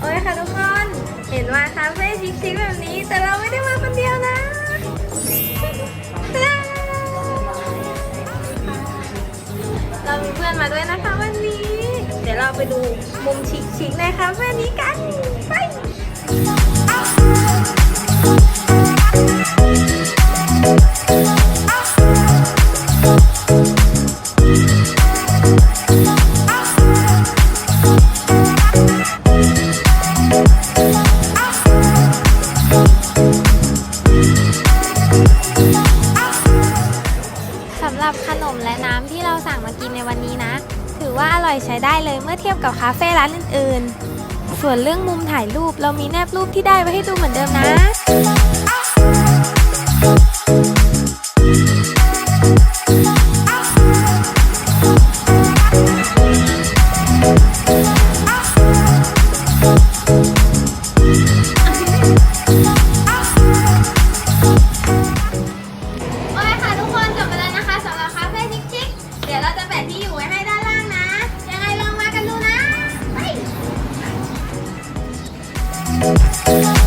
โอ้ยค่ะทุกคน เห็นว่าคาเฟ่ชิคๆแบบนี้ แต่เราไม่ได้มาคนเดียวนะเรามีเพื่อนมาด้วยนะคะ เราไปดูมุมชิคๆในคาเฟ่นี้กันไป นมและน้ำที่เราสั่งมากินในวันนี้นะ ถือว่าอร่อยใช้ได้เลยเมื่อเทียบกับคาเฟ่ร้านอื่นๆ ส่วนเรื่องมุมถ่ายรูปเรามีแนบรูปที่ได้ไว้ให้ดูเหมือนเดิมนะ อ